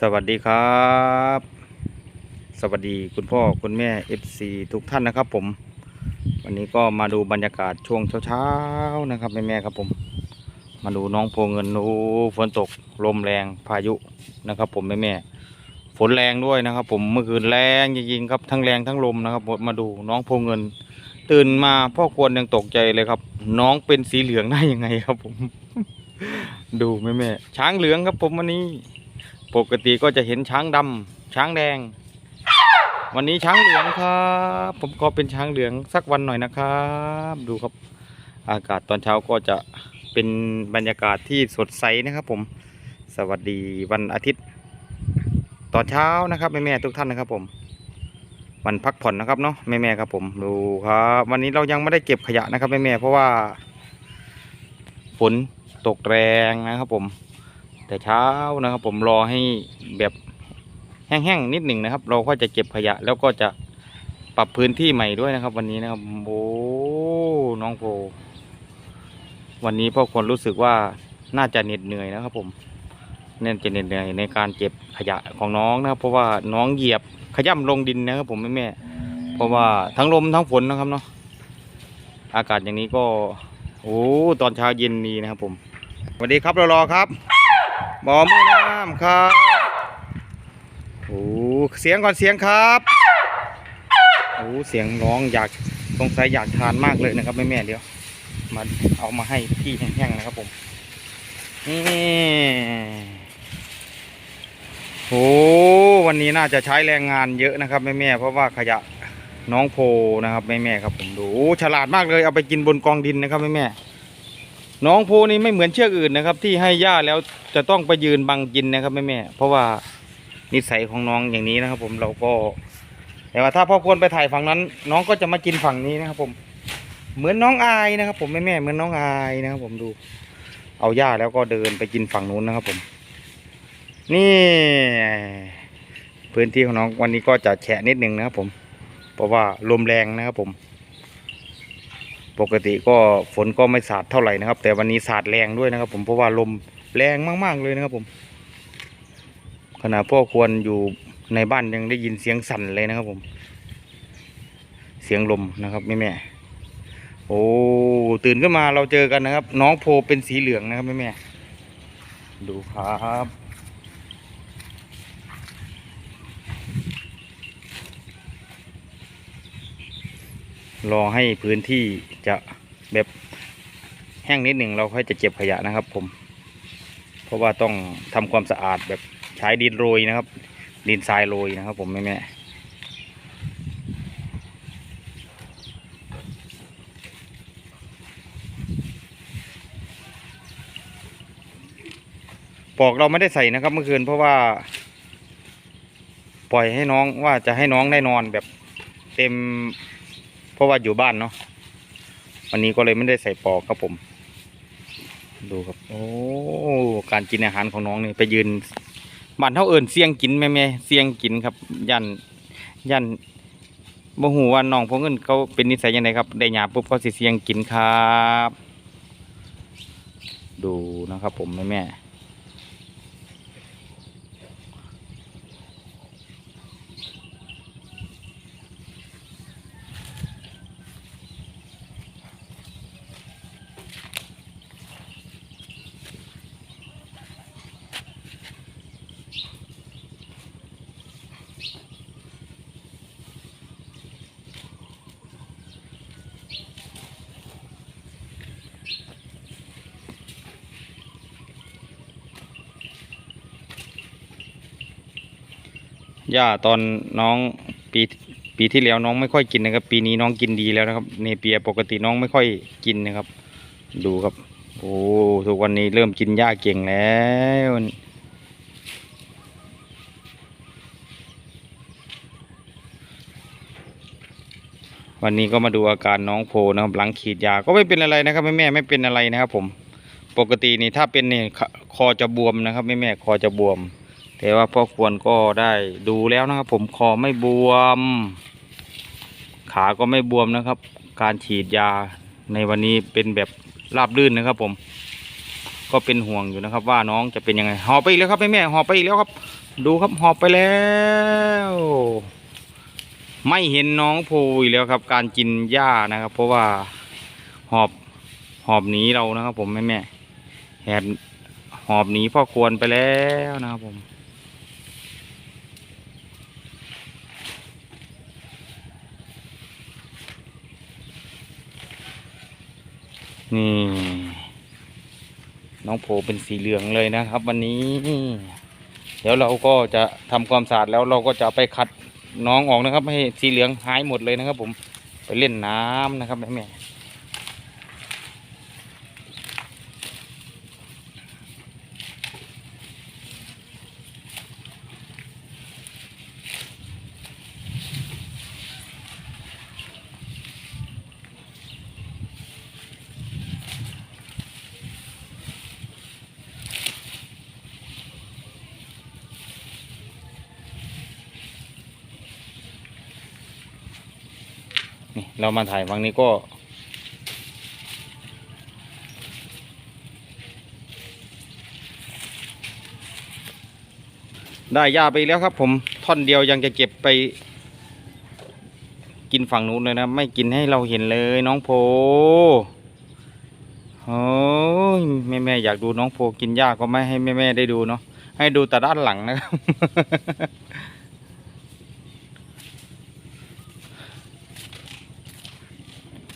สวัสดีครับ สวัสดีคุณพ่อคุณแม่ FC ทุกท่านนะครับผม วันนี้ก็มาดูบรรยากาศช่วงเช้าๆนะครับแม่ๆครับผม มาดูน้องโพเงินโอ้ฝนตกลมแรงพายุนะครับ ผมแม่ๆฝนแรงด้วยนะครับ ผมเมื่อคืนแรงจริงๆครับทั้งแรงทั้งลมนะครับผมมาดูน้องโพเงิน ตื่นมาพ่อควรยังตกใจเลยครับ น้องเป็นสีเหลืองได้ยังไงครับผม ดูแม่แม่ๆช้างเหลืองครับผมวันนี้ ปกติก็จะเห็นช้างดำช้างแดง วันนี้ช้างเหลืองครับ ผมก็เป็นช้างเหลืองสักวันหน่อยนะครับ ดูครับอากาศตอนเช้าก็จะเป็นบรรยากาศที่สดใสนะครับ ผมสวัสดีวันอาทิตย์ ตอนเช้านะครับแม่แม่ๆทุกท่านนะครับ ผมวันพักผ่อนนะครับเนาะแม่แม่ๆครับผมดูครับวันนี้เรายังไม่ได้เก็บขยะนะครับแม่แม่ๆเพราะว่าฝนตกแรงนะครับผม แต่เช้านะครับ ผมรอให้แบบแห้งๆนิดหนึ่งนะครับ เราก็จะเก็บขยะ แล้วก็จะปรับพื้นที่ใหม่ด้วยนะครับ วันนี้นะครับโอ้น้องโพวันนี้พ่อคนรู้สึกว่าน่าจะเหน็ดเหนื่อยนะครับ ผมเน่าจะเหน็ดเหนื่อยในการเก็บขยะของน้องนะครับ เพราะว่าน้องเหยียบขย่ำลงดินนะครับผมแม่ๆเพราะว่าทั้งลมทั้งฝนนะครับเนาะอากาศอย่างนี้ก็โอ้ตอนเช้าเย็นดีนะครับ ผมสวัสดีครับรอรอครับ บ่อมือน้ำครับโอ้เสียงก่อนเสียงครับโอ้เสียงร้องอยากสงสัยอยากทานมากเลยนะครับแม่แม่เดี๋ยวมาเอามาให้พี่แห้งๆนะครับผมนี่โอ้วันนี้น่าจะใช้แรงงานเยอะนะครับแม่แม่เพราะว่าขยะน้องโพนะครับแม่แม่ครับผมดูฉลาดมากเลยเอาไปกินบนกองดินนะครับแม่แม่ น้องโพนี่ไม่เหมือนเชือกอื่นนะครับ ที่ให้หญ้าแล้วจะต้องไปยืนบังกินนะครับแม่แม่เพราะว่านิสัยของน้องอย่างนี้นะครับ ผมเราก็ แต่ว่าถ้าพ่อควรไปถ่ายฝั่งนั้น น้องก็จะมากินฝั่งนี้นะครับ ผม เหมือนน้องอายนะครับ ผมแม่แม่เหมือนน้องอายนะครับ ผมดู เอาหญ้าแล้วก็เดินไปกินฝั่งนู้นนะครับ ผม นี่ พื้นที่ของน้องวันนี้ก็จะแฉะนิดนึงนะครับ ผม เพราะว่าลมแรงนะครับ ผม ปกติก็ฝนก็ไม่สาดเท่าไหร่นะครับ แต่วันนี้สาดแรงด้วยนะครับ ผมเพราะว่าลมแรงมากๆเลยนะครับผม ขณะพ่อควรอยู่ในบ้านยังได้ยินเสียงสั่นเลยนะครับผม เสียงลมนะครับแม่แม่โอ้ตื่นขึ้นมาเราเจอกันนะครับ น้องโพเป็นสีเหลืองนะครับแม่แม่ดูครับ รอให้พื้นที่จะแบบแห้งนิดหนึ่งเราค่อยจะเก็บขยะนะครับ ผม เพราะว่าต้องทำความสะอาดแบบใช้ดินโรยนะครับ ดินทรายโรยนะครับ ผมแม่แม่ปอกเราไม่ได้ใส่นะครับเมื่อคืนเพราะว่า ปล่อยให้น้องว่าจะให้น้องได้นอนแบบเต็ม เพราะว่าอยู่บ้านเนาะวันนี้ก็เลยไม่ได้ใส่ปอกครับผม ดูครับ โอ้การกินอาหารของน้องนี่ไปยืนบ้านเท่าเอิญเสียงกินแม่แม่เสียงกินครับ ยันยันบ่หูว่าน้องพวกเงินเขาเป็นนิสัยยังไงครับ ได้หยาปุ๊บเขาสิเสียงกินครับ ดูนะครับผมแม่แม่ ย่าตอนน้องปีปีที่แล้วน้องไม่ค่อยกินนะครับ ปีนี้น้องกินดีแล้วนะครับ เนเปียปกติน้องไม่ค่อยกินนะครับ ดูครับ โอ้ทุกวันนี้เริ่มกินหญ้าเก่งแล้ววันนี้ก็มาดูอาการน้องโพนะครับหลังขีดยาก็ไม่เป็นอะไรนะครับแม่แม่ไม่เป็นอะไรนะครับ ผม ปกตินี่ถ้าเป็นนี่คคอจะบวมนะครับแม่แม่คอจะบวม แต่ว่าพ่อควรก็ได้ดูแล้วนะครับผมคอไม่บวม ขาก็ไม่บวมนะครับ การฉีดยาในวันนี้เป็นแบบราบรื่นนะครับ ผม ก็เป็นห่วงอยู่นะครับ ว่าน้องจะเป็นยังไงหอบไปอีกแล้วครับแม่แม่หอบไปอีกแล้วครับ ดูครับหอบไปแล้ว ไม่เห็นน้องโพอีกแล้วครับ การกินหญ้านะครับ เพราะว่าหอบหอบหนีเรานะครับ ผมแม่แม่แหบหอบหนีพ่อควรไปแล้วนะครับผม นี่ น้องโผเป็นสีเหลืองเลยนะครับ วันนี้ เดี๋ยวเราก็จะทำความสะอาดแล้วเราก็จะไปขัดน้องออกนะครับ ให้สีเหลืองหายหมดเลยนะครับ ผมไปเล่นน้ำนะครับแม่ เรามาถ่ายวังนี้ก็ ได้หญ้าไปแล้วครับ ผมท่อนเดียวยังจะเก็บไป กินฝั่งนู้นเลยนะไม่กินให้เราเห็นเลยน้องโพโอ้ยแม่แม่อยากดูน้องโพกินหญ้าก็ไม่ให้แม่แม่ได้ดูเนาะให้ดูแต่ด้านหลังนะครับ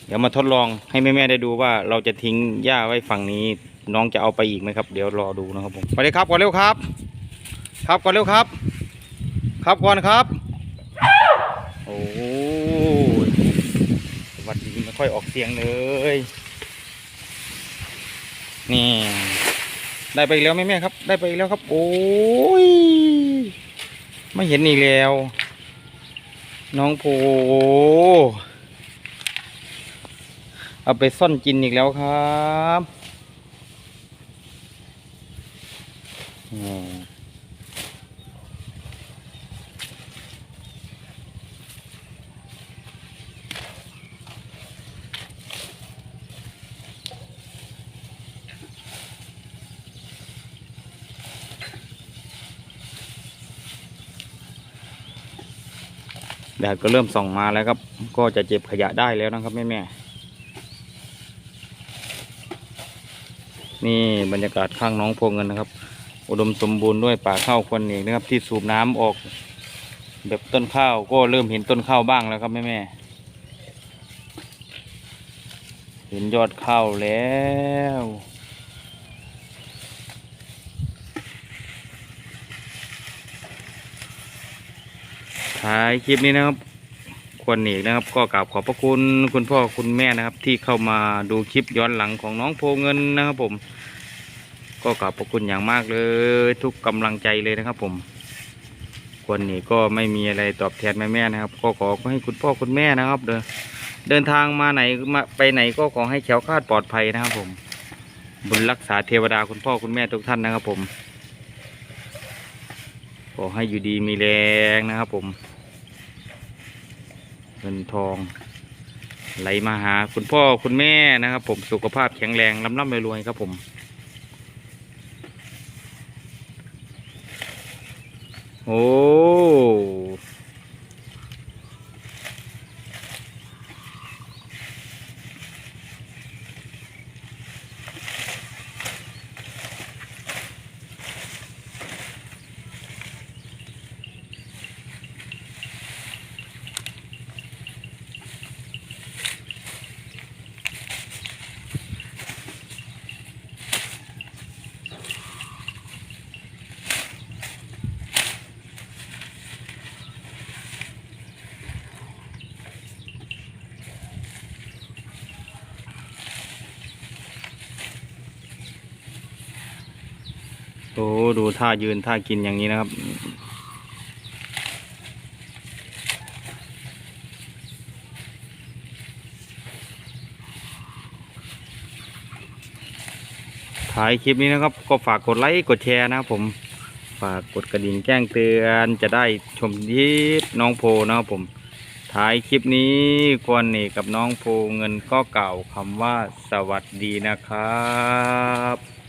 เดี๋ยวมาทดลองให้แม่แม่ๆได้ดูว่าเราจะทิ้งหญ้าไว้ฝั่งนี้ น้องจะเอาไปอีกไหมครับ เดี๋ยวรอดูนะครับผมไปเลยครับก่อนเร็วครับ ครับก่อนเร็วครับ ครับก่อนครับโอ้สวัสดีไม่ค่อยออกเสียงเลยนี่ได้ไปแล้วแม่แม่ๆครับ ได้ไปแล้วครับ โอ้ยไม่เห็นอีกแล้ว น้องโพ เอาไปซ่อนกินอีกแล้วครับแดดก็เริ่มส่องมาแล้วครับ ก็จะเจ็บขยะได้แล้วนะครับแม่แม่ นี่บรรยากาศข้างน้องโพเงินนะครับ อุดมสมบูรณ์ด้วยป่าข้าวควนเอกนะครับ ที่สูบน้ำออก แบบต้นข้าวก็เริ่มเห็นต้นข้าวบ้างแล้วครับแม่แม่ๆเห็นยอดข้าวแล้วท้ายคลิปนี้นะครับ ควรหนีนะครับ ก็กราบขอบพระคุณคุณพ่อคุณแม่นะครับ ที่เข้ามาดูคลิปย้อนหลังของน้องโพเงินนะครับผม ก็กราบขอบคุณอย่างมากเลย ทุกกำลังใจเลยนะครับ ผม ควรหนีก็ไม่มีอะไรตอบแทนแม่แม่นะครับ ก็ขอให้คุณพ่อคุณแม่นะครับ เดินเดินทางมาไหนมาไปไหนก็ขอให้แขล้วคาดปลอดภัยนะครับผม บุญรักษาเทวดาคุณพ่อคุณแม่ทุกท่านนะครับ ผมขอให้อยู่ดีมีแรงนะครับผม เงินทอง ไหลมาหา คุณพ่อคุณแม่นะครับ ผมสุขภาพแข็งแรงร่ำร่ำรวยๆครับผมโอ้ โหดูท่ายืนท่ากินอย่างนี้นะครับ ถ่ายคลิปนี้นะครับ ก็ฝากกดไลค์กดแชร์นะครับผมฝากกดกระดิ่งแจ้งเตือนจะได้ชมยิปน้องโพนะครับผมถ่ายคลิปนี้ควรนี่กับน้องโพเงินก็กล่าวคำว่าสวัสดีนะครับ